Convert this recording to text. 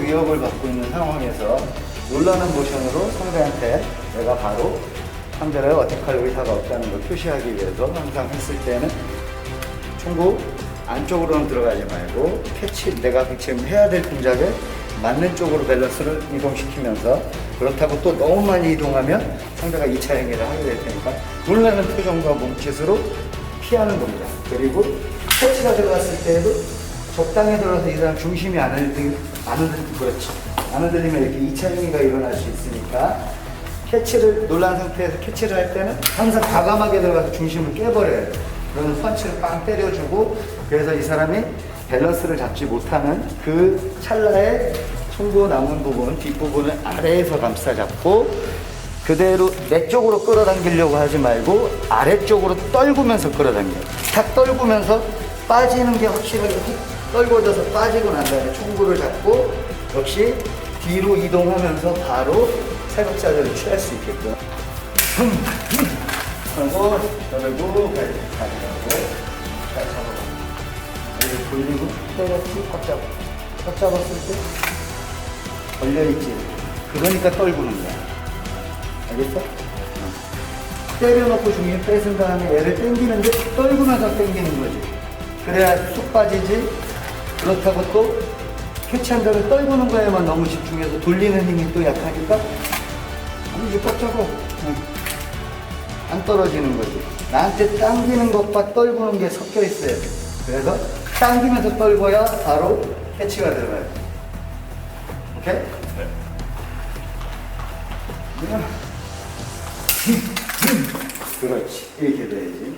위협을 받고 있는 상황에서 놀라는 모션으로 상대한테 내가 바로 상대를 어택할 의사가 없다는 걸 표시하기 위해서 항상 했을 때는 총구 안쪽으로는 들어가지 말고 캐치 내가 지금 해야 될 동작에 맞는 쪽으로 밸런스를 이동시키면서 그렇다고 또 너무 많이 이동하면 상대가 2차 행위를 하게 될 테니까 놀라는 표정과 몸짓으로 피하는 동작 그리고 캐치가 들어갔을 때에도 적당히 들어서 이 사람 중심이 안 흔들, 안 흔들, 그렇지. 안 흔들리면 이렇게 2차 행위가 일어날 수 있으니까 캐치를 놀란 상태에서 캐치를 할 때는 항상 과감하게 들어가서 중심을 깨버려야 돼. 그러면 펀치를 빵 때려주고 그래서 이 사람이 밸런스를 잡지 못하는 그 찰나에 송구 남은 부분 뒷부분을 아래에서 감싸 잡고 그대로 내 쪽으로 끌어당기려고 하지 말고 아래쪽으로 떨구면서 끌어당겨. 탁 떨구면서 빠지는 게 확실하게 훅 떨궈져서 빠지고 난 다음에 총구를 잡고 역시 뒤로 이동하면서 바로 사격자들을 취할 수 있게끔. 하고 그리고 가져가고 잘 잡아봐 여기 돌리고 때렸지 꽉 잡아. 꽉 잡았을 때 걸려있지. 그러니까 떨구는 거야. 알겠어? 어. 때려놓고 중에 뺏은 다음에 얘를 당기는데 떨구면서 당기는 거지. 그래야 쑥 빠지지 그렇다고 또 캐치한 다음에 떨구는 거에만 너무 집중해서 돌리는 힘이 또 약하니까 아니 잡아 응. 안 떨어지는 거지. 나한테 당기는 것과 떨구는 게 섞여 있어야 돼 그래서 당기면서 떨궈야 바로 캐치가 들어가요. 오케이? 네. 그렇지. 이렇게 돼야지